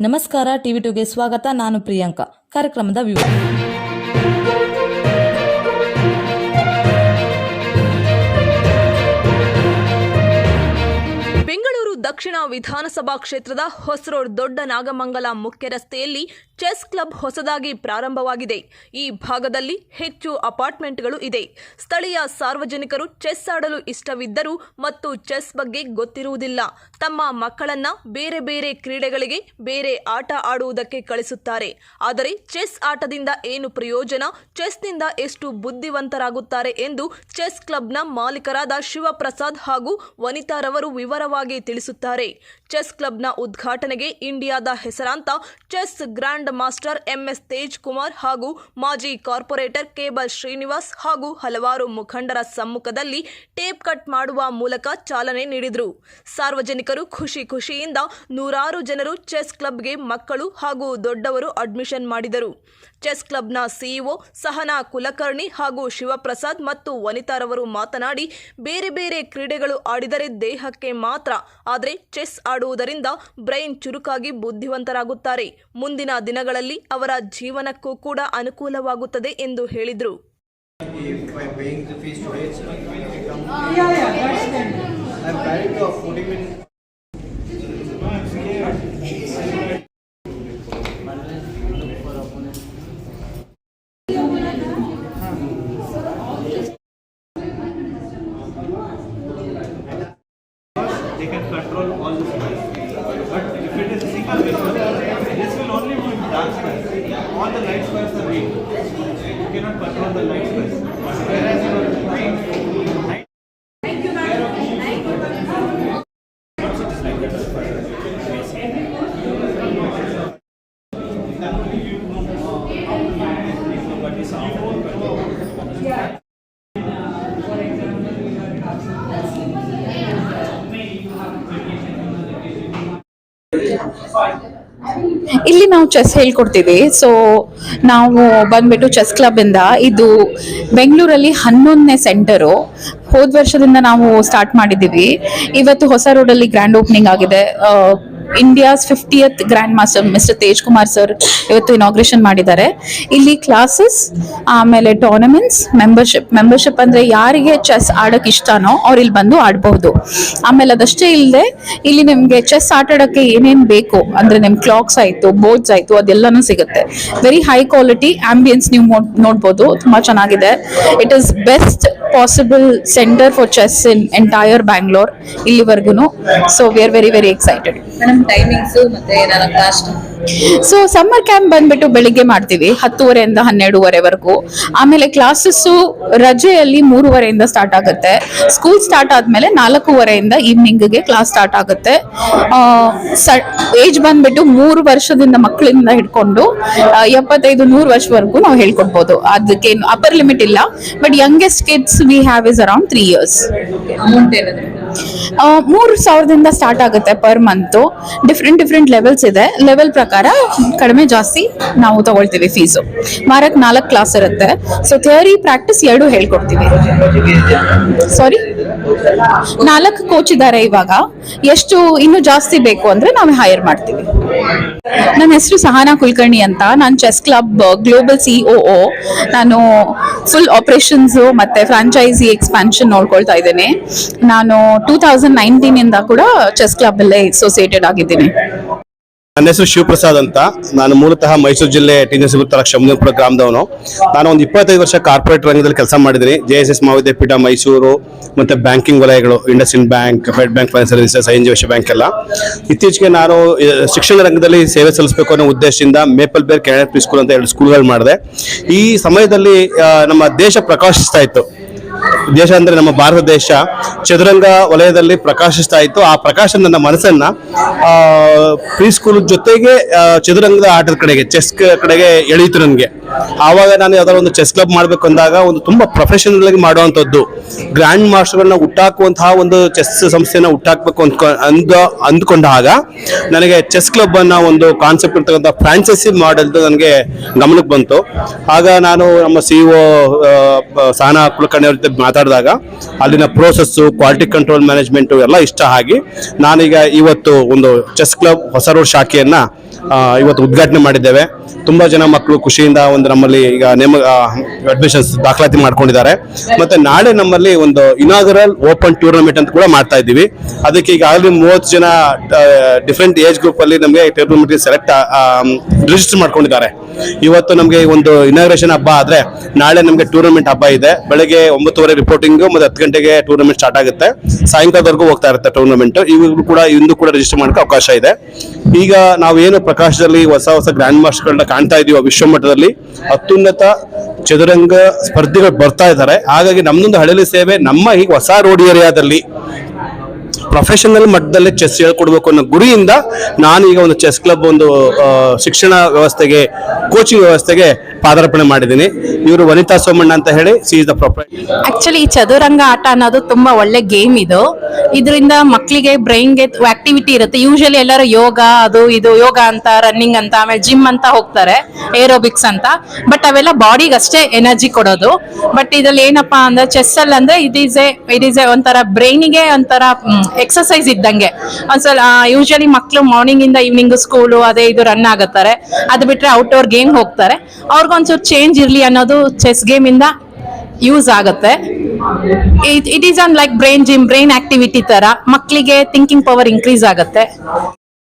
ನಮಸ್ಕಾರ, ಟಿವಿ ಟುಗೆ ಸ್ವಾಗತ. ನಾನು ಪ್ರಿಯಾಂಕಾ. ಕಾರ್ಯಕ್ರಮದ ವಿವರ. ಬೆಂಗಳೂರು ದಕ್ಷಿಣ ವಿಧಾನಸಭಾ ಕ್ಷೇತ್ರದ ಹೊಸರೋಡ್ ದೊಡ್ಡ ನಾಗಮಂಗಲ ಮುಖ್ಯ ರಸ್ತೆಯಲ್ಲಿ ಚೆಸ್ ಕ್ಲಬ್ ಹೊಸದಾಗಿ ಪ್ರಾರಂಭವಾಗಿದೆ. ಈ ಭಾಗದಲ್ಲಿ ಹೆಚ್ಚು ಅಪಾರ್ಟ್ಮೆಂಟ್ಗಳು ಇದೆ. ಸ್ಥಳೀಯ ಸಾರ್ವಜನಿಕರು ಚೆಸ್ ಆಡಲು ಇಷ್ಟವಿದ್ದರೂ ಮತ್ತು ಚೆಸ್ ಬಗ್ಗೆ ಗೊತ್ತಿರುವುದಿಲ್ಲ. ತಮ್ಮ ಮಕ್ಕಳನ್ನ ಬೇರೆ ಬೇರೆ ಕ್ರೀಡೆಗಳಿಗೆ ಬೇರೆ ಆಟ ಆಡುವುದಕ್ಕೆ ಕಳಿಸುತ್ತಾರೆ. ಆದರೆ ಚೆಸ್ ಆಟದಿಂದ ಏನು ಪ್ರಯೋಜನ? ಚೆಸ್ನಿಂದ ಎಷ್ಟು ಬುದ್ಧಿವಂತರಾಗುತ್ತಾರೆ ಎಂದು ಚೆಸ್ ಕ್ಲಬ್ನ ಮಾಲೀಕರಾದ ಶಿವಪ್ರಸಾದ್ ಹಾಗೂ ವನಿತಾರವರು ವಿವರವಾಗಿ ತಿಳಿಸುತ್ತಾರೆ. ಚೆಸ್ ಕ್ಲಬ್ನ ಉದ್ಘಾಟನೆಗೆ ಇಂಡಿಯಾದ ಹೆಸರಾಂತ chess grand master MS Tej Kumar ಹಾಗೂ ಮಾಜಿ ಕಾರ್ಪೊರೇಟರ್ ಕೇಬಲ್ ಶ್ರೀನಿವಾಸ್ ಹಾಗೂ ಹಲವಾರು ಮುಖಂಡರ ಸಮ್ಮುಖದಲ್ಲಿ ಟೇಪ್ ಕಟ್ ಮಾಡುವ ಮೂಲಕ ಚಾಲನೆ ನೀಡಿದರು. ಸಾರ್ವಜನಿಕರು ಖುಷಿ ಖುಷಿಯಿಂದ ನೂರಾರು ಜನರು ಚೆಸ್ ಕ್ಲಬ್ಗೆ ಮಕ್ಕಳು ಹಾಗೂ ದೊಡ್ಡವರು ಅಡ್ಮಿಷನ್ ಮಾಡಿದರು. ಚೆಸ್ ಕ್ಲಬ್ನ ಸಿಇಒ ಸಹನಾ ಕುಲಕರ್ಣಿ ಹಾಗೂ ಶಿವಪ್ರಸಾದ್ ಮತ್ತು ವನಿತಾರವರು ಮಾತನಾಡಿ, ಬೇರೆ ಬೇರೆ ಕ್ರೀಡೆಗಳು ಆಡಿದರೆ ದೇಹಕ್ಕೆ ಮಾತ್ರ, ಆದರೆ ಚೆಸ್ ಆಡುವುದರಿಂದ ಬ್ರೈನ್ ಚುರುಕಾಗಿ ಬುದ್ಧಿವಂತರಾಗುತ್ತಾರೆ. ಮುಂದಿನ ದಿನಗಳಲ್ಲಿ ಅವರ ಜೀವನಕ್ಕೂ ಕೂಡ ಅನುಕೂಲವಾಗುತ್ತದೆ ಎಂದು ಹೇಳಿದರು. They can control all the space. But if it is single visual, this will only be dark space. All the light squares are weak. You cannot control the light squares. ಇಲ್ಲಿ ನಾವು ಚೆಸ್ ಹೇಳ್ಕೊಡ್ತೀವಿ. So ನಾವು ಬಂದ್ಬಿಟ್ಟು chess club ಇಂದ ಇದು ಬೆಂಗಳೂರಲ್ಲಿ ಹನ್ನೊಂದನೇ centre ಹೋದ ವರ್ಷದಿಂದ ನಾವು ಸ್ಟಾರ್ಟ್ ಮಾಡಿದ್ದೀವಿ. ಇವತ್ತು ಹೊಸ ರೋಡಲ್ಲಿ ಗ್ರ್ಯಾಂಡ್ ಓಪನಿಂಗ್ ಆಗಿದೆ. India's fiftieth grand master mister Tej Kumar sir ಇವತ್ತು ಇನಾಗ್ರೇಷನ್ ಮಾಡಿದ್ದಾರೆ. ಇಲ್ಲಿ ಕ್ಲಾಸಸ್ ಆಮೇಲೆ ಟೂರ್ನಮೆಂಟ್ಸ್ ಮೆಂಬರ್ಶಿಪ್ ಮೆಂಬರ್ಶಿಪ್ ಅಂದ್ರೆ ಯಾರಿಗೆ ಚೆಸ್ ಆಡೋಕೆ ಇಷ್ಟನೋ ಅವ್ರು ಇಲ್ಲಿ ಬಂದು ಆಡಬಹುದು ಆಮೇಲೆ ಅದಷ್ಟೇ ಇಲ್ಲದೆ ಇಲ್ಲಿ ನಿಮಗೆ ಚೆಸ್ ಆಟಾಡೋಕ್ಕೆ ಏನೇನು ಬೇಕು, ಅಂದ್ರೆ ನಿಮ್ಮ ಕ್ಲಾಕ್ಸ್ ಆಯಿತು ಬೋರ್ಡ್ಸ್ ಆಯಿತು, ಅದೆಲ್ಲನೂ ಸಿಗುತ್ತೆ. ವೆರಿ ಹೈ ಕ್ವಾಲಿಟಿ ಆಂಬಿಯನ್ಸ್ ನೀವು ನೋಡ್ಬೋದು, ತುಂಬಾ ಚೆನ್ನಾಗಿದೆ. It is best possible centre for chess in entire Bangalore ಇಲ್ಲಿವರೆಗೂ so we are very very excited timings ಮತ್ತೆ ಸೊ ಸಮ್ಮರ್ ಕ್ಯಾಂಪ್ ಬಂದ್ಬಿಟ್ಟು ಬೆಳಿಗ್ಗೆ ಮಾಡ್ತೀವಿ, ಹತ್ತುವರೆಯಿಂದ ಹನ್ನೆರಡುವರೆವರೆಗೂ. ಆಮೇಲೆ ಕ್ಲಾಸಸ್ ರಜೆಯಲ್ಲಿ ಮೂರುವರೆಯಿಂದ ಸ್ಟಾರ್ಟ್ ಆಗುತ್ತೆ. ಸ್ಕೂಲ್ ಸ್ಟಾರ್ಟ್ ಆದ್ಮೇಲೆ ನಾಲ್ಕೂವರೆಯಿಂದ ಈವ್ನಿಂಗ್ಗೆ ಕ್ಲಾಸ್ ಸ್ಟಾರ್ಟ್ ಆಗುತ್ತೆ. ಏಜ್ ಬಂದ್ಬಿಟ್ಟು ಮೂರು ವರ್ಷದಿಂದ ಮಕ್ಕಳಿಂದ ಹಿಡ್ಕೊಂಡು ಎಪ್ಪತ್ತೈದು, ನೂರು ವರ್ಷವರೆಗೂ ನಾವು ಹೇಳ್ಕೊಡ್ಬೋದು. ಅದಕ್ಕೆ ಅಪರ್ ಲಿಮಿಟ್ ಇಲ್ಲ. But youngest kids we have is around three years ಮೂರು ಸಾವಿರದಿಂದ ಸ್ಟಾರ್ಟ್ ಆಗುತ್ತೆ per month different different levels ಇದೆ. ಲೆವೆಲ್ ಪ್ರಕಾರ ಕಡಿಮೆ ಜಾಸ್ತಿ ನಾವು ತಗೊಳ್ತೀವಿ ಫೀಸು ವಾರಕ್ಕೆ ನಾಲ್ಕು ಕ್ಲಾಸ್ ಇರುತ್ತೆ. ಸೊ ಥಿಯರಿ ಪ್ರಾಕ್ಟೀಸ್ ಎರಡು ಹೇಳ್ಕೊಡ್ತೀವಿ. ಸಾರಿ ನಾಲ್ಕು ಕೋಚ್ ಇದ್ದಾರೆ ಇವಾಗ. ಎಷ್ಟು ಇನ್ನು ಜಾಸ್ತಿ ಬೇಕು ಅಂದ್ರೆ ನಾವು ಹೈರ್ ಮಾಡ್ತೀವಿ. ನನ್ನ ಹೆಸರು ಸಹನಾ ಕುಲಕರ್ಣಿ ಅಂತ. ನಾನು ಚೆಸ್ ಕ್ಲಬ್ ಗ್ಲೋಬಲ್ ಸಿಒಒ ನಾನು ಫುಲ್ ಆಪರೇಷನ್ಸ್ ಮತ್ತೆ ಫ್ರಾಂಚೈಸಿ ಎಕ್ಸ್ಪಾನ್ಷನ್ ನೋಡ್ಕೊಳ್ತಾ ಇದ್ದೇನೆ. ನಾನು ಟೂ ತೌಸಂಡ್ ನೈನ್ಟೀನ್ ಇಂದ ಕೂಡ ಚೆಸ್ ಕ್ಲಬ್ ಅಲ್ಲೇ ಅಸೋಸಿಯೇಟೆಡ್ ಆಗಿದ್ದೀನಿ. ನನ್ನ ಹೆಸರು ಶಿವಪ್ರಸಾದ್ ಅಂತ. ನಾನು ಮೂಲತಃ ಮೈಸೂರು ಜಿಲ್ಲೆ ಟಿ ಎಸ್ ತಾಲೂಕು ಶಮನಪುರ ಗ್ರಾಮದವನು. ನಾನು ಒಂದು ಇಪ್ಪತ್ತೈದು ವರ್ಷ ಕಾರ್ಪೊರೇಟ್ ರಂಗದಲ್ಲಿ ಕೆಲಸ ಮಾಡಿದ್ದೀನಿ. J S S Mahavidyapeetha Mysuru, ಮತ್ತು ಬ್ಯಾಂಕಿಂಗ್ ವಲಯಗಳು IndusInd bank, Fed bank, finance services I N G bank ಎಲ್ಲ. ಇತ್ತೀಚೆಗೆ ನಾನು ಶಿಕ್ಷಣ ರಂಗದಲ್ಲಿ ಸೇವೆ ಸಲ್ಲಿಸಬೇಕು ಅನ್ನೋ ಉದ್ದೇಶದಿಂದ Maple Bear Canada pre school ಅಂತ ಎರಡು ಸ್ಕೂಲ್ಗಳು ಮಾಡಿದೆ. ಈ ಸಮಯದಲ್ಲಿ ನಮ್ಮ ದೇಶ ಪ್ರಕಾಶಿಸ್ತಾ ಇತ್ತು. ದೇಶ ಅಂದ್ರೆ ನಮ್ಮ ಭಾರತ ದೇಶ. ಚದುರಂಗ ವಲಯದಲ್ಲಿ ಪ್ರಕಾಶಿಸ್ತಾ ಇತ್ತು. ಆ ಪ್ರಕಾಶ ನನ್ನ ಮನಸ್ಸನ್ನ ಪ್ರೀ ಸ್ಕೂಲ್ ಜೊತೆಗೆ ಚದುರಂಗದ ಆಟದ ಕಡೆಗೆ ಚೆಸ್ ಕಡೆಗೆ ಎಳೆಯಿತು ನನಗೆ. ಆವಾಗ ನಾನು ಯಾವ್ದಾದ್ರು ಒಂದು ಚೆಸ್ ಕ್ಲಬ್ ಮಾಡಬೇಕು ಅಂದಾಗ ಒಂದು ತುಂಬಾ ಪ್ರೊಫೆಷನಲ್ ಆಗಿ ಮಾಡುವಂಥದ್ದು. ಗ್ರ್ಯಾಂಡ್ ಮಾಸ್ಟರ್ಗಳನ್ನ ಹುಟ್ಟಾಕುವಂತಹ ಒಂದು ಚೆಸ್ ಸಂಸ್ಥೆನ ಹುಟ್ಟಾಕ್ಬೇಕು ಅಂದ್ಕೊ, ಅಂದ ಅಂದ್ಕೊಂಡಾಗ ನನಗೆ ಚೆಸ್ ಕ್ಲಬ್ ಅನ್ನ ಒಂದು ಕಾನ್ಸೆಪ್ಟ್ ಇರ್ತಕ್ಕಂಥ ಫ್ರಾಂಚೈಸಿ ಮಾಡೆಲ್ ನನಗೆ ಗಮನಕ್ಕೆ ಬಂತು. ಆಗ ನಾನು ನಮ್ಮ ಸಿ ಒ ಸಹನಾ ಕುಲಕರ್ಣಿ ಅವ್ರ ಜೊತೆ ಮಾತಾಡಿದಾಗ ಅಲ್ಲಿನ ಪ್ರೋಸೆಸ್ಸು ಕ್ವಾಲಿಟಿ ಕಂಟ್ರೋಲ್ ಮ್ಯಾನೇಜ್ಮೆಂಟು ಎಲ್ಲ ಇಷ್ಟ ಆಗಿ ನಾನೀಗ ಇವತ್ತು ಒಂದು ಚೆಸ್ ಕ್ಲಬ್ ಹೊಸ ರೋಡ್ ಶಾಖೆಯನ್ನ ಇವತ್ತು ಉದ್ಘಾಟನೆ ಮಾಡಿದ್ದೇವೆ. ತುಂಬಾ ಜನ ಮಕ್ಕಳು ಖುಷಿಯಿಂದ ಒಂದು ನಮ್ಮಲ್ಲಿ ಈಗ ನೇಮ ಅಡ್ಮಿಷನ್ಸ್ ದಾಖಲಾತಿ ಮಾಡ್ಕೊಂಡಿದ್ದಾರೆ. ಮತ್ತೆ ನಾಳೆ ನಮ್ಮಲ್ಲಿ ಒಂದು ಇನಾಗರಲ್ ಓಪನ್ ಟೂರ್ನಮೆಂಟ್ ಅಂತ ಕೂಡ ಮಾಡ್ತಾ ಇದ್ದೀವಿ. ಅದಕ್ಕೆ ಈಗಾಗಲೇ ಮೂವತ್ತು ಜನ ಡಿಫ್ರೆಂಟ್ ಏಜ್ ಗ್ರೂಪ್ ಅಲ್ಲಿ ನಮಗೆ ಟೂರ್ನಮೆಂಟ್ ಸೆಲೆಕ್ಟ್ ರಿಜಿಸ್ಟರ್ ಮಾಡ್ಕೊಂಡಿದ್ದಾರೆ. ಇವತ್ತು ನಮಗೆ ಒಂದು ಇನಾಗ್ರೇಷನ್ ಹಬ್ಬ ಆದರೆ ನಾಳೆ ನಮಗೆ ಟೂರ್ನಮೆಂಟ್ ಹಬ್ಬ ಇದೆ. ಬೆಳಗ್ಗೆ ಒಂಬತ್ತುವರೆ ರಿಪೋರ್ಟಿಂಗು ಮತ್ತು ಹತ್ತು ಗಂಟೆಗೆ ಟೂರ್ನಮೆಂಟ್ ಸ್ಟಾರ್ಟ್ ಆಗುತ್ತೆ. ಸಾಯಂಕಾಲದವರೆಗೂ ಹೋಗ್ತಾ ಇರುತ್ತೆ ಟೂರ್ನಮೆಂಟ್ ಇವಾಗಲೂ ಕೂಡ, ಇಂದು ಕೂಡ ರಿಜಿಸ್ಟರ್ ಮಾಡೋಕ್ಕೆ ಅವಕಾಶ ಇದೆ. ಈಗ ನಾವೇನು ಪ್ರಕಾಶದಲ್ಲಿ ಹೊಸ ಹೊಸ ಗ್ರ್ಯಾಂಡ್ ಮಾಸ್ಟರ್ಗಳನ್ನ ಕಾಣ್ತಾ ಇದೀವಿ ವಿಶ್ವ ಮಟ್ಟದಲ್ಲಿ, ಅತ್ಯುನ್ನತ ಚದುರಂಗ ಸ್ಪರ್ಧಿಗಳು ಬರ್ತಾ ಇದ್ದಾರೆ. ಹಾಗಾಗಿ ನಮ್ದೊಂದು ಹಳಲಿ ಸೇವೆ, ನಮ್ಮ ಈಗ ಹೊಸ ರೋಡ್ ಏರಿಯಾದಲ್ಲಿ ಪ್ರೊಫೆಷನಲ್ ಮಟ್ಟದಲ್ಲಿ ಚೆಸ್ ಹೇಳ್ಕೊಡ್ಬೇಕು ಅನ್ನೋ ಗುರಿಯಿಂದ ನಾನು ಈಗ ಒಂದು ಚೆಸ್ ಕ್ಲಬ್ ಒಂದು ಶಿಕ್ಷಣ ವ್ಯವಸ್ಥೆಗೆ ಕೋಚಿಂಗ್ ವ್ಯವಸ್ಥೆಗೆ ಪಾದಾರ್ಪಣೆ ಮಾಡಿದ್ದೀನಿ. ಇವರು ವನಿತಾ ಸೋಮಣ್ಣ ಅಂತ ಹೇಳಿ ಸಿ ಇಸ್ ದ ಆಕ್ಚುಲಿ ಈ ಚದುರಂಗ ಆಟ ಅನ್ನೋದು ತುಂಬಾ ಒಳ್ಳೆ ಗೇಮ್ ಇದು. ಇದರಿಂದ ಮಕ್ಕಳಿಗೆ ಬ್ರೈನ್ಗೆ ಆಕ್ಟಿವಿಟಿ ಇರುತ್ತೆ. ಯೂಶಲಿ ಎಲ್ಲರೂ ಯೋಗ, ಅದು ಇದು, ಯೋಗ ಅಂತ ರನ್ನಿಂಗ್ ಅಂತ, ಆಮೇಲೆ ಜಿಮ್ ಅಂತ ಹೋಗ್ತಾರೆ ಏರೋಬಿಕ್ಸ್ ಅಂತ. ಬಟ್ ಅವೆಲ್ಲ ಬಾಡಿಗೆ ಅಷ್ಟೇ ಎನರ್ಜಿ ಕೊಡೋದು. ಬಟ್ ಇದ್ರಲ್ಲಿ ಏನಪ್ಪಾ ಅಂದ್ರೆ ಚೆಸ್ ಅಲ್ಲಿ ಅಂದ್ರೆ it is a it is a ಒಂಥರ ಬ್ರೈನಿಗೆ ಒಂಥರ ಎಕ್ಸರ್ಸೈಸ್ ಇದ್ದಂಗೆ. ಒಂದ್ಸಲ ಯೂಶಲಿ ಮಕ್ಕಳು ಮಾರ್ನಿಂಗ್ ಇಂದ ಈವ್ನಿಂಗ್ ಸ್ಕೂಲು ಅದೇ ಇದು ರನ್ ಆಗುತ್ತಾರೆ. ಅದು ಬಿಟ್ರೆ ಔಟ್ಡೋರ್ ಗೇಮ್ ಹೋಗ್ತಾರೆ. ಅವ್ರಿಗೊಂಚೂರು ಚೇಂಜ್ ಇರ್ಲಿ ಅನ್ನೋದು ಚೆಸ್ ಗೇಮ್ ಇಂದ ಯೂಸ್ ಆಗುತ್ತೆ. It is on like brain gym brain activity ತರ ಮಕ್ಕಳಿಗೆ ಥಿಂಕಿಂಗ್ ಪವರ್ ಇನ್ಕ್ರೀಸ್ ಆಗುತ್ತೆ.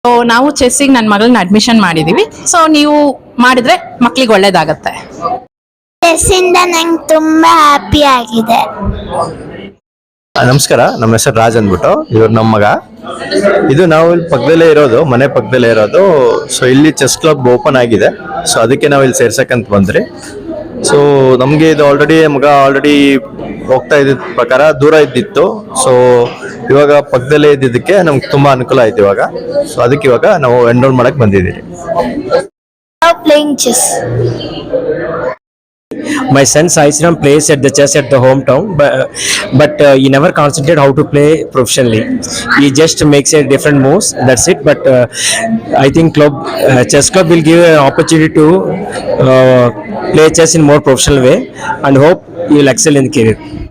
ಸೊ ನಾವು ಚೆಸ್ಸಿಗೆ ನನ್ನ ಮಗಳನ್ನ ಅಡ್ಮಿಷನ್ ಮಾಡಿದೀವಿ. ಸೊ ನೀವು ಮಾಡಿದ್ರೆ ಮಕ್ಳಿಗೆ ಒಳ್ಳೇದಾಗತ್ತೆ. ಚೆಸ್ಸಿಂದ ನಂಗೆ ತುಂಬಾ ಹ್ಯಾಪಿ ಆಗಿದೆ. ನಮಸ್ಕಾರ, ನಮ್ಮ ಹೆಸರು ರಾಜ್ ಅಂದ್ಬಿಟ್ಟು. ಇವ್ರು ನಮ್ಮ ಮಗ. ಇದು ನಾವು ಇಲ್ಲಿ ಪಕ್ಕದಲ್ಲೇ ಇರೋದು, ಮನೆ ಪಕ್ಕದಲ್ಲೇ ಇರೋದು. ಸೊ ಇಲ್ಲಿ ಚೆಸ್ ಕ್ಲಬ್ ಓಪನ್ ಆಗಿದೆ. ಸೊ ಅದಕ್ಕೆ ನಾವು ಇಲ್ಲಿ ಸೇರ್ಸಕ್ಕಂತ ಬಂದ್ರಿ. ಸೊ ನಮಗೆ ಇದು ಆಲ್ರೆಡಿ ಮಗ ಆಲ್ರೆಡಿ ಹೋಗ್ತಾ ಇದ್ದಿದ್ದ ಪ್ರಕಾರ ದೂರ ಇದ್ದಿತ್ತು. ಸೊ ಇವಾಗ ಪಕ್ಕದಲ್ಲೇ ಇದ್ದಿದ್ದಕ್ಕೆ ನಮ್ಗೆ ತುಂಬಾ ಅನುಕೂಲ ಆಯ್ತು ಇವಾಗ. ಸೊ ಅದಕ್ಕೆ ಇವಾಗ ನಾವು ಎನ್ರೋಲ್ ಮಾಡಕ್ chess my son Sai Sriram plays at the chess at the hometown, but but uh, he never concentrated how to play professionally. He just makes a different moves. That's it. But uh, I think club uh, chess club will give an opportunity to uh, play chess in more professional way, and hope he will excel in career.